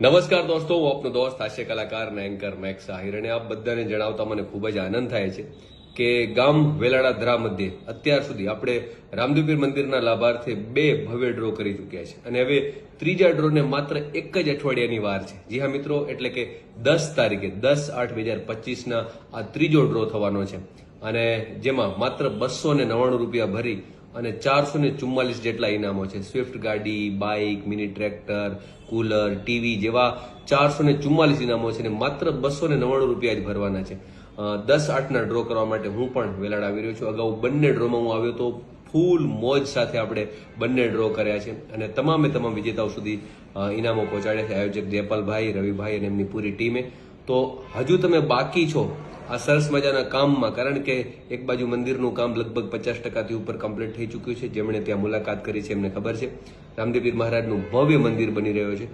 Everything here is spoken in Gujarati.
નમસ્કાર દોસ્તો, હું આપનો દોસ્ત હાસ્ય કલાકાર અને એન્કર મેક્સ આહિર અને આપ બધાને જણાવતા મને ખૂબ જ આનંદ થાય છે. કે ગામ વેલાડા ધરા મધ્યે અત્યાર સુધી આપણે રામદેવપીર મંદિરના લાભાર્થે બે ભવ્ય ડ્રો કરી ચૂક્યા છે. અને હવે ત્રીજા ડ્રોને માત્ર એક જ અઠવાડિયાની વાર છે. જી હા, મિત્રો, એટલે કે દસ તારીખે, દસ આઠ બે હજાર પચીસના આ ત્રીજો ડ્રો થવાનો છે. અને જેમાં માત્ર બસો ને નવ્વાણું રૂપિયા ભરી અને ચારસો ને ચુમ્માલીસ જેટલા ઇનામો છે. સ્વિફ્ટ ગાડી bike mini tractor cooler TV જેવા ચારસો ને ચુમ્માલીસ ઇનામો છે ને માત્ર બસો ને નવ્વાણું રૂપિયા જ ભરવાના છે. દસ આઠના ડ્રો કરવા માટે હું પણ વેલાડ આવી રહ્યો છું. અગાઉ બંને ડ્રોમાં હું આવ્યો તો ફૂલ મોજ સાથે આપણે બંને ડ્રો કર્યા છે. અને તમામે તમામ વિજેતાઓ સુધી ઇનામો પહોંચાડ્યા છે. આયોજક જયપાલભાઈ રવિભાઈ અને એમની પૂરી ટીમે. તો હજુ તમે બાકી છો આ સરસ મજાના કામમાં, કારણ કે એક બાજુ મંદિરનું કામ લગભગ પચાસ ટકાથી ઉપર કમ્પ્લીટ થઈ ચૂક્યું છે. જેમણે ત્યાં મુલાકાત કરી છે, એમને ખબર છે. રામદેવીર મહારાજનું ભવ્ય મંદિર બની રહ્યો છે.